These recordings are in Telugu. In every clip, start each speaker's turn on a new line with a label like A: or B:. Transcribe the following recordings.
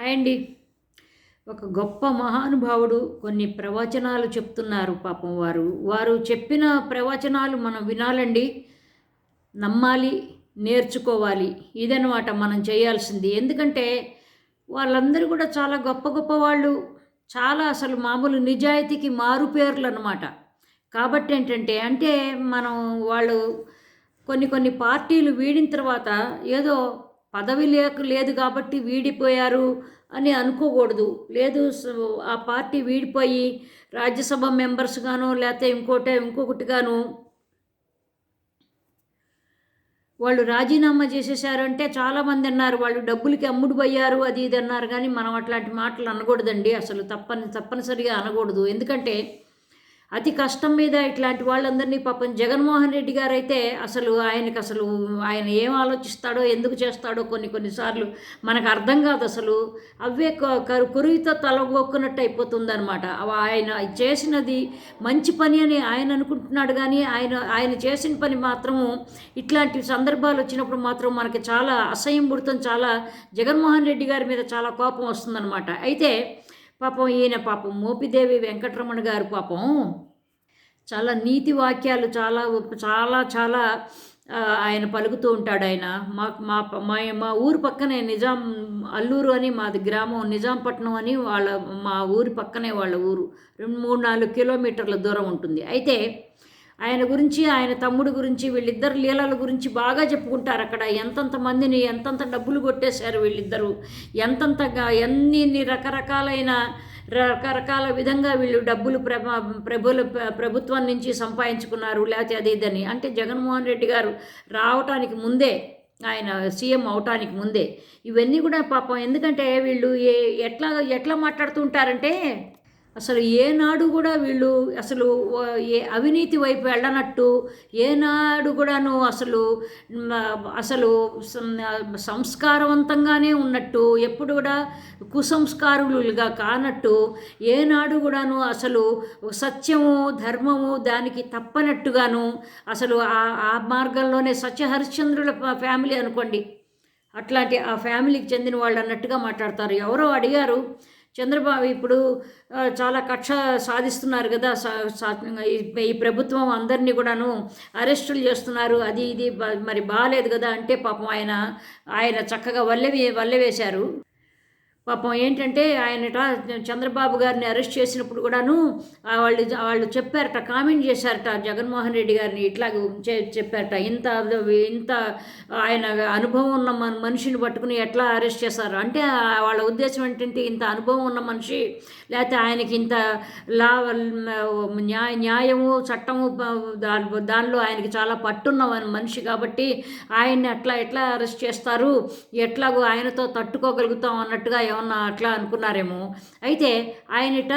A: హాయ్ అండి. ఒక గొప్ప మహానుభావుడు కొన్ని ప్రవచనాలు చెప్తున్నారు పాపం వారు. వారు చెప్పిన ప్రవచనాలు మనం వినాలండి. నమ్మాలి నేర్చుకోవాలి. ఇదనమాట మనం చేయాల్సింది. ఎందుకంటే వాళ్ళందరూ కూడా చాలా గొప్ప గొప్ప వాళ్ళు. చాలా అసలు మామూలు నిజాయితీకి మారు పేర్లు అనమాట కాబట్టి ఏంటంటే అంటే మనం వాళ్ళు కొన్ని కొన్ని పార్టీలు వీడిన తర్వాత ఏదో పదవి లేక లేదు కాబట్టి వీడిపోయారు అని అనుకోకూడదు. లేదు ఆ పార్టీ వీడిపోయి రాజ్యసభ మెంబర్స్గాను లేకపోతే ఇంకోటే ఇంకొకటిగాను వాళ్ళు రాజీనామా చేసేసారంటే చాలామంది అన్నారు వాళ్ళు డబ్బులకి అమ్ముడు పోయారు అది ఇది అన్నారు. కానీ మనం అట్లాంటి మాటలు అనకూడదండి. అసలు తప్పని తప్పనిసరిగా అనకూడదు. ఎందుకంటే అతి కష్టం మీద ఇట్లాంటి వాళ్ళందరినీ పాపం జగన్మోహన్ రెడ్డి గారు అయితే అసలు ఆయనకు అసలు ఆయన ఏం ఆలోచిస్తాడో ఎందుకు చేస్తాడో కొన్ని కొన్నిసార్లు మనకు అర్థం కాదు అసలు. అవే క- కరు- తలగొక్కున్నట్టు అయిపోతుంది అనమాట ఆయన చేసినది మంచి పని అని ఆయన అనుకుంటున్నాడు కానీ ఆయన ఆయన చేసిన పని మాత్రము ఇట్లాంటి సందర్భాలు వచ్చినప్పుడు మాత్రం మనకి చాలా అసహ్యం పుడుతుంది చాలా జగన్మోహన్ రెడ్డి గారి మీద చాలా కోపం వస్తుందన్నమాట. అయితే పాపం ఈయన పాపం మోపిదేవి వెంకటరమణ గారు పాపం చాలా నీతి వాక్యాలు చాలా చాలా చాలా ఆయన పలుకుతూ ఉంటాడు ఆయన. మా మా మా మా ఊరు పక్కనే నిజాం అల్లూరు అని మాది గ్రామం నిజాంపట్నం అని వాళ్ళ మా ఊరి పక్కనే వాళ్ళ ఊరు. రెండు మూడు నాలుగు కిలోమీటర్ల దూరం ఉంటుంది. అయితే ఆయన గురించి ఆయన తమ్ముడు గురించి వీళ్ళిద్దరు లీలల గురించి బాగా చెప్పుకుంటారు అక్కడ. ఎంతంత మందిని ఎంతంత డబ్బులు కొట్టేశారు వీళ్ళిద్దరూ. ఎంతంతగా ఎన్ని రకరకాలైన రకరకాల విధంగా వీళ్ళు డబ్బులు ప్ర ప్రభుల ప్రభుత్వం నుంచి సంపాదించుకున్నారు లేకపోతే అది ఇదని. అంటే జగన్మోహన్ రెడ్డి గారు రావటానికి ముందే ఆయన సీఎం అవటానికి ముందే. ఇవన్నీ కూడా పాపం. ఎందుకంటే వీళ్ళు ఏ ఎట్లా ఎట్లా మాట్లాడుతుంటారంటే అసలు ఏనాడు కూడా వీళ్ళు అసలు ఏ అవినీతి వైపు వెళ్ళనట్టు ఏనాడు కూడాను అసలు అసలు సంస్కారవంతంగానే ఉన్నట్టు ఎప్పుడు కూడా కుసంస్కారులుగా కానట్టు ఏనాడు కూడాను అసలు సత్యము ధర్మము దానికి తప్పనట్టుగాను అసలు ఆ ఆ మార్గంలోనే సత్యహరిశ్చంద్రుల ఫ్యామిలీ అనుకోండి. అట్లాంటి ఆ ఫ్యామిలీకి చెందిన వాళ్ళు అన్నట్టుగా మాట్లాడతారు. ఎవరో అడిగారు చంద్రబాబు ఇప్పుడు చాలా కక్ష సాధిస్తున్నారు కదా సా- సా- ఈ- ఈ ప్రభుత్వం అందరినీ కూడాను అరెస్టులు చేస్తున్నారు అది ఇది మరి బాగాలేదు కదా అంటే పాపం ఆయన ఆయన చక్కగా వల్లె వేశారు. పాపం ఏంటంటే ఆయన చంద్రబాబు గారిని అరెస్ట్ చేసినప్పుడు కూడాను వాళ్ళు వాళ్ళు చెప్పారట కామెంట్ చేశారట జగన్మోహన్ రెడ్డి గారిని ఇట్లా చెప్పారట. ఇంత ఇంత ఆయన అనుభవం ఉన్న మన మనిషిని పట్టుకుని ఎట్లా అరెస్ట్ చేశారు? అంటే వాళ్ళ ఉద్దేశం ఏంటంటే ఇంత అనుభవం ఉన్న మనిషి లేకపోతే ఆయనకి ఇంత లా న్యాయ న్యాయము చట్టము దానిలో ఆయనకి చాలా పట్టున్న మనిషి కాబట్టి ఆయన్ని అట్లా ఎట్లా అరెస్ట్ చేస్తారు? ఎట్లాగో ఆయనతో తట్టుకోగలుగుతాం అన్నట్టుగా ఏమన్నా అట్లా అనుకున్నారేమో. అయితే ఆయనట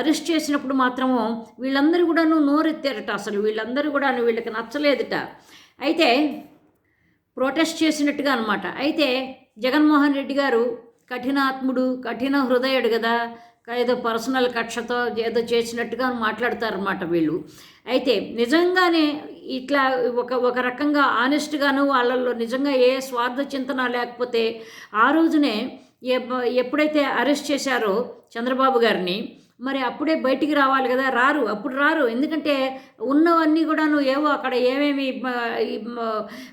A: అరెస్ట్ చేసినప్పుడు మాత్రము వీళ్ళందరూ కూడాను నోరెత్తారట అసలు. వీళ్ళందరూ కూడాను వీళ్ళకి నచ్చలేదుట. అయితే ప్రొటెస్ట్ చేసినట్టుగా అనమాట అయితే జగన్మోహన్ రెడ్డి గారు కఠినాత్ముడు కఠిన హృదయుడు కదా ఏదో పర్సనల్ కక్షతో ఏదో చేసినట్టుగా మాట్లాడతారన్నమాట వీళ్ళు. అయితే నిజంగానే ఇట్లా ఒక ఒక రకంగా ఆనెస్ట్గాను వాళ్ళల్లో నిజంగా ఏ స్వార్థ చింతన లేకపోతే ఆ రోజునే ఎప్పుడైతే అరెస్ట్ చేశారో చంద్రబాబు గారిని మరి అప్పుడే బయటికి రావాలి కదా రారు అప్పుడు రారు. ఎందుకంటే ఉన్నవన్నీ కూడాను ఏవో అక్కడ ఏమేమి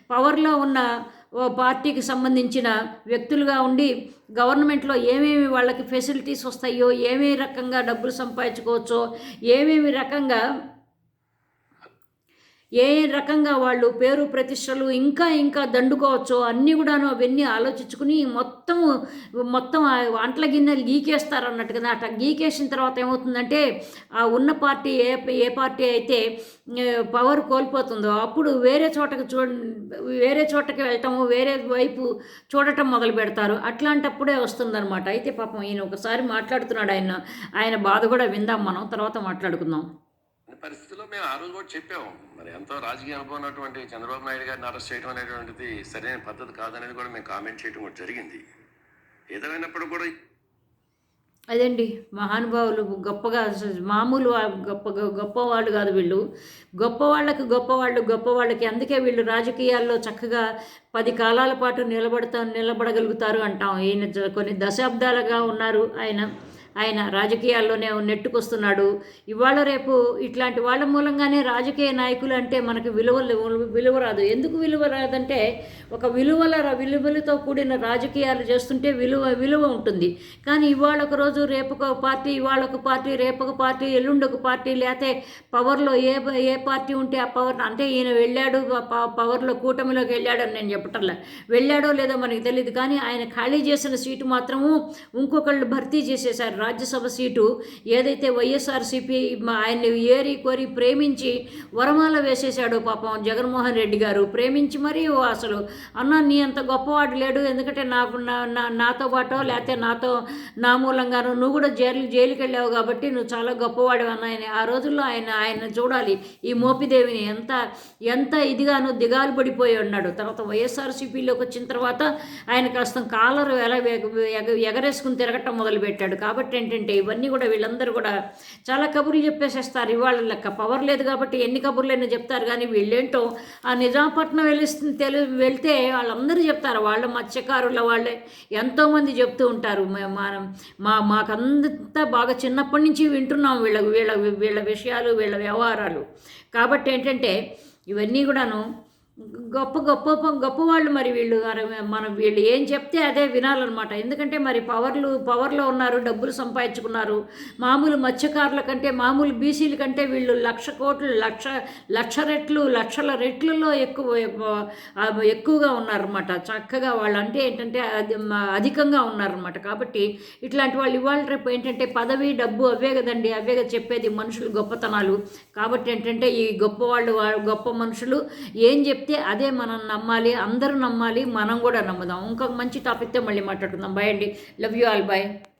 A: పవర్లో ఉన్న ఓ పార్టీకి సంబంధించిన వ్యక్తులుగా ఉండి గవర్నమెంట్లో ఏమేమి వాళ్ళకి ఫెసిలిటీస్ వస్తాయో ఏమేమి రకంగా డబ్బులు సంపాదించుకోవచ్చో ఏమేమి రకంగా ఏ రకంగా వాళ్ళు పేరు ప్రతిష్టలు ఇంకా ఇంకా దండుకోవచ్చో అన్నీ కూడాను అవన్నీ ఆలోచించుకుని మొత్తం మొత్తం వంటల గిన్నెలు గీకేస్తారు అన్నట్టు కదా అట్లా గీకేసిన తర్వాత ఏమవుతుందంటే ఆ ఉన్న పార్టీ ఏ ఏ పార్టీ అయితే పవర్ కోల్పోతుందో అప్పుడు వేరే చోటకు చూ వేరే చోటకి వెళ్ళటము వేరే వైపు చూడటం మొదలు పెడతారు. అట్లాంటప్పుడే వస్తుందన్నమాట. అయితే పాపం ఈయన ఒకసారి మాట్లాడుతున్నాడు ఆయన. ఆయన బాధ కూడా విందాం మనం తర్వాత మాట్లాడుకుందాం.
B: పరిస్థితుల్లో మేము ఆ రోజు కూడా చెప్పాము. మరి ఎంతో రాజకీయ అనుభవం ఉన్నటువంటి చంద్రబాబు నాయుడు గారిని అరెస్ట్ చేయడం అనేటువంటిది సరైన పద్ధతి కాదనేది కూడా మేము కామెంట్ చేయడం కూడా జరిగింది. ఏదైనప్పుడు కూడా
A: అదండి మహానుభావులు గొప్పగా మామూలు గొప్ప గొప్ప వాళ్ళు కాదు వీళ్ళు. గొప్ప గొప్పవాళ్ళు గొప్ప వాళ్ళు గొప్ప వాళ్ళకి అందుకే వీళ్ళు రాజకీయాల్లో చక్కగా పది కాలాల పాటు నిలబడతా నిలబడగలుగుతారు అంటాం. ఈయన కొన్ని దశాబ్దాలుగా ఉన్నారు ఆయన. ఆయన రాజకీయాల్లోనే నెట్టుకొస్తున్నాడు. ఇవాళ రేపు ఇట్లాంటి వాళ్ళ మూలంగానే రాజకీయ నాయకులు అంటే మనకు విలువ విలువ రాదు. ఎందుకు విలువ రాదంటే ఒక విలువల విలువలతో కూడిన రాజకీయాలు చేస్తుంటే విలువ విలువ ఉంటుంది. కానీ ఇవాళ ఒక రోజు రేపు ఒక పార్టీ ఇవాళ ఒక పార్టీ రేపు ఒక పార్టీ ఎల్లుండి ఒక పార్టీ లేకపోతే పవర్లో ఏ ఏ పార్టీ ఉంటే ఆ పవర్ అంటే ఈయన వెళ్ళాడు ప- పవర్లో కూటమిలోకి వెళ్ళాడు అని నేను చెప్పటంలే. వెళ్ళాడో లేదో మనకి తెలియదు కానీ ఆయన ఖాళీ చేసిన సీటు మాత్రము ఇంకొకళ్ళు భర్తీ చేసేశారు. రాజ్యసభ సీటు ఏదైతే వైఎస్ఆర్సీపీ ఆయన్ని ఏరి కోరి ప్రేమించి వరమాల వేసేశాడు పాపం జగన్మోహన్ రెడ్డి గారు. ప్రేమించి మరీ ఓ అసలు అన్న నీ అంత గొప్పవాడు లేడు ఎందుకంటే నాకు నా- నా- నాతో పాటో లేకపోతే నాతో నా మూలంగాను నువ్వు కూడా జైలు జైలుకి వెళ్ళావు కాబట్టి నువ్వు చాలా గొప్పవాడు అన్నాయని ఆయన. ఆ రోజుల్లో ఆయన ఆయన చూడాలి. ఈ మోపిదేవిని ఎంత ఎంత ఇదిగాను దిగాలు పడిపోయి ఉన్నాడు. తర్వాత వైఎస్ఆర్సీపీలోకి వచ్చిన తర్వాత ఆయన కాస్త కాలరు ఎలా ఎగ- ఎగ- ఎగరేసుకుని తిరగటం మొదలుపెట్టాడు. కాబట్టి ఏంటంటే ఇవన్నీ కూడా వీళ్ళందరూ కూడా చాలా కబుర్లు చెప్పేసేస్తారు. ఇవాళ లెక్క పవర్ లేదు కాబట్టి ఎన్ని కబుర్లైనా చెప్తారు. కానీ వీళ్ళేంటో ఆ నిజాంపట్నం వెళ్ళి తెలి వెళ్తే వాళ్ళందరూ చెప్తారు. వాళ్ళ మత్స్యకారుల వాళ్ళే ఎంతోమంది చెప్తూ ఉంటారు. మనం మా మాకంతా బాగా చిన్నప్పటి నుంచి వింటున్నాం వీళ్ళ వీళ్ళ వీళ్ళ విషయాలు వీళ్ళ వ్యవహారాలు. కాబట్టి ఏంటంటే ఇవన్నీ కూడాను గొప్ప గొప్ప గొప్ప వాళ్ళు మరి వీళ్ళు మనం వీళ్ళు ఏం చెప్తే అదే వినాలన్నమాట. ఎందుకంటే మరి పవర్లు పవర్లో ఉన్నారు డబ్బులు సంపాదించుకున్నారు. మామూలు మత్స్యకారుల కంటే మామూలు బీసీల కంటే వీళ్ళు లక్ష కోట్లు లక్ష లక్ష రెట్లు లక్షల రెట్లలో ఎక్కువ ఎక్కువగా ఉన్నారన్నమాట. చక్కగా వాళ్ళు అంటే ఏంటంటే అది అధికంగా ఉన్నారన్నమాట. కాబట్టి ఇట్లాంటి వాళ్ళు ఇవాళ రేపు ఏంటంటే పదవి డబ్బు అవే కదండి. అవే కదా చెప్పేది మనుషులు గొప్పతనాలు. కాబట్టి ఏంటంటే ఈ గొప్ప వాళ్ళు గొప్ప మనుషులు ఏం చెప్తే అదే మనం నమ్మాలి అందరూ నమ్మాలి మనం కూడా నమ్ముదాం. ఇంకొక మంచి టాపిక్తో మళ్ళీ మాట్లాడుకుందాం. బాయ్ అండి. Love you all bye